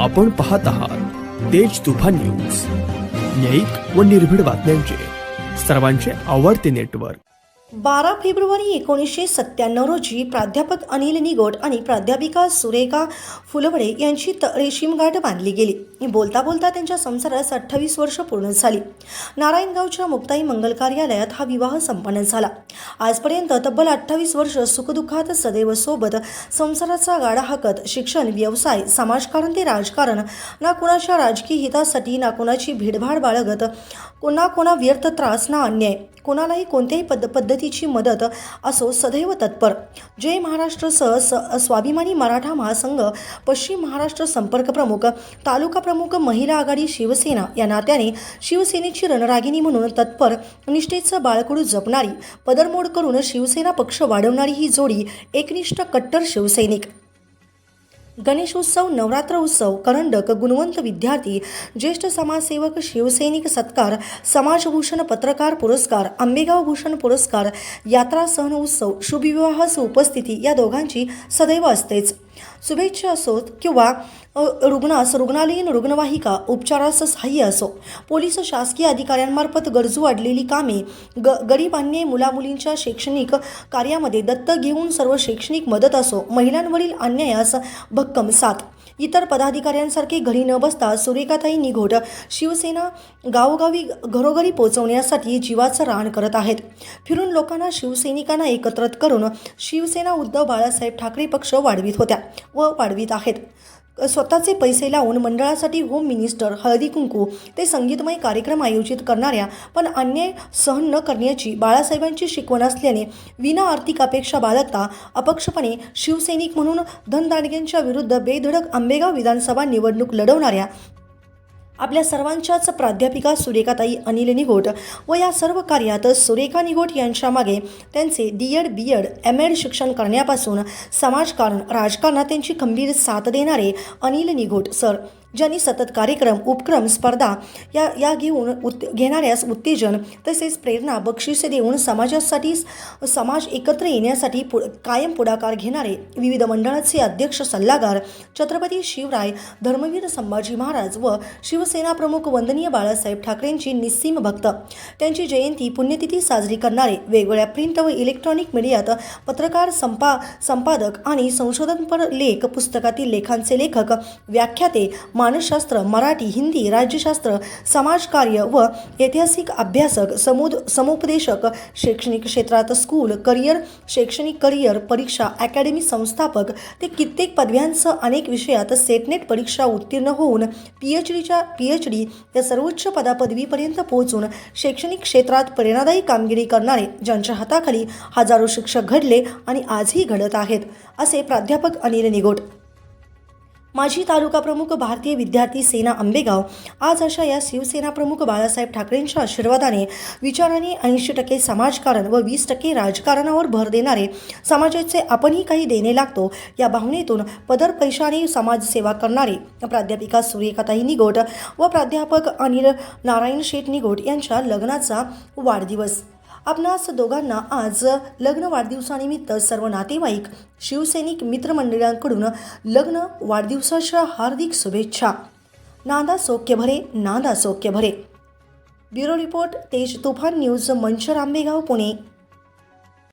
आपण पाहत आहात तेज तुफान न्यूज. न्यायिक व निर्भीड बातम्यांचे. सर्वांचे आवडते नेटवर्क. बारा फेब्रुवारी एकोणीसशे सत्त्याण्णव रोजी प्राध्यापक अनिल निगोट आणि प्राध्यापिका सुरेखा फुलवडे यांची त रेशीमगाठ बांधली गेली. बोलता बोलता त्यांच्या संसारास अठ्ठावीस वर्ष पूर्ण झाली. नारायणगावच्या मुक्ताई मंगल कार्यालयात हा विवाह संपन्न झाला. आजपर्यंत तब्बल अठ्ठावीस वर्ष सुखदुःखात सदैव सोबत संसाराचा गाडा हाकत शिक्षण व्यवसाय समाजकारण ते राजकारण. ना कुणाच्या राजकीय हितासाठी ना कुणाची भीडभाड बाळगत कोणा कोणा व्यर्थ त्रास ना अन्याय. कोणालाही कोणत्याही पद पद्धतीची मदत असो सदैव तत्पर. जय महाराष्ट्रसह स स्वाभिमानी मराठा महासंघ पश्चिम महाराष्ट्र संपर्क प्रमुख तालुका प्रमुख महिला आघाडी शिवसेना. या नात्याने शिवसेनेची रणरागिणी म्हणून तत्पर निष्ठेचं बाळकडू जपणारी पदरमोड करून शिवसेना पक्ष वाढवणारी ही जोडी एकनिष्ठ कट्टर शिवसैनिक. गणेशोत्सव नवरात्र उत्सव करंडक गुणवंत विद्यार्थी ज्येष्ठ समाजसेवक शिवसैनिक सत्कार समाजभूषण पत्रकार पुरस्कार आंबेगाव भूषण पुरस्कार यात्रा सण उत्सव शुभविवाहास उपस्थिती या दोघांची सदैव असतेच. शुभेच्छा असोत किंवा रुग्णास रुग्णालयीन रुग्णवाहिका उपचारास सहाय्य असो. पोलीस शासकीय अधिकाऱ्यांमार्फत गरजू वाढलेली कामे ग गरीब मुलामुलींच्या शैक्षणिक कार्यामध्ये दत्तक घेऊन सर्व शैक्षणिक मदत असो महिलांवरील अन्यायास भक्कम साथ. इतर पदाधिकाऱ्यांसारखे घरी न बसता सुरेखाताई निघोट शिवसेना गावोगावी घरोघरी पोहोचवण्यासाठी जीवाचं रान करत आहेत. फिरून लोकांना शिवसैनिकांना एकत्रित करून शिवसेना उद्धव बाळासाहेब ठाकरे पक्ष वाढवित होत्या व वाढवित आहेत. स्वतःचे पैसे लावून मंडळासाठी होम मिनिस्टर हळदी कुंकू ते संगीतमय कार्यक्रम आयोजित करणाऱ्या पण अन्याय सहन न करण्याची बाळासाहेबांची शिकवण असल्याने विना आर्थिक अपेक्षा बाळगता अपक्षपणे शिवसैनिक म्हणून धनदांडग्यांच्या विरुद्ध बेधडक आंबेगाव विधानसभा निवडणूक लढवणाऱ्या आपल्या सर्वांच्याच प्राध्यापिका सुरेखाताई अनिल निगोट व या सर्व कार्यात सुरेखा निगोट यांच्या मागे त्यांचे D Ed B Ed M Ed शिक्षण करण्यापासून समाजकारण राजकारणात त्यांची खंबीर साथ देणारे अनिल निगोट सर. ज्यांनी सतत कार्यक्रम उपक्रम स्पर्धा या या घेऊन उत् घेणाऱ्यास उत्तेजन तसेच प्रेरणा बक्षिसे देऊन समाजासाठी समाज एकत्र येण्यासाठी पु कायम पुढाकार घेणारे विविध मंडळाचे अध्यक्ष सल्लागार छत्रपती शिवराय धर्मवीर संभाजी महाराज व शिवसेना प्रमुख वंदनीय बाळासाहेब ठाकरेंची निस्सीम भक्त. त्यांची जयंती पुण्यतिथी साजरी करणारे वेगवेगळ्या प्रिंट व इलेक्ट्रॉनिक मीडियात पत्रकार संपा संपादक आणि संशोधनपर लेख पुस्तकातील लेखांचे लेखक व्याख्याते मानसशास्त्र मराठी हिंदी राज्यशास्त्र समाजकार्य व ऐतिहासिक अभ्यासक समुद समुपदेशक शैक्षणिक क्षेत्रात स्कूल करिअर शैक्षणिक करिअर परीक्षा अकॅडमी संस्थापक ते कित्येक पदव्यांसह अनेक विषयात सेटनेट परीक्षा उत्तीर्ण होऊन पी एच डीच्या पी एच डी या सर्वोच्च पदापदवीपर्यंत पोहोचून शैक्षणिक क्षेत्रात प्रेरणादायी कामगिरी करणारे ज्यांच्या हाताखाली हजारो शिक्षक घडले आणि आजही घडत आहेत असे प्राध्यापक अनिल निगोट माजी तालुका प्रमुख भारतीय विद्यार्थी सेना आंबेगाव आज अशा या शिवसेना प्रमुख बाळासाहेब ठाकरेंच्या आशीर्वादाने विचाराने ऐंशी टक्के समाजकारण व वीस टक्के राजकारणावर भर देणारे समाजाचे आपणही काही देणे लागतो या भावनेतून पदर पैशाने समाजसेवा करणारे प्राध्यापिका सूर्यकाताई निगोट व प्राध्यापक अनिल नारायण शेठ निगोट यांच्या लग्नाचा वाढदिवस आपणास दोघांना आज लग्न वाढदिवसानिमित्त सर्व नातेवाईक शिवसैनिक मित्रमंडळांकडून लग्न वाढदिवसाच्या हार्दिक शुभेच्छा. नांदा सौख्य भरे नांदा सौख्य भरे. ब्युरो रिपोर्ट तेज तुफान न्यूज मंचर आंबेगाव पुणे.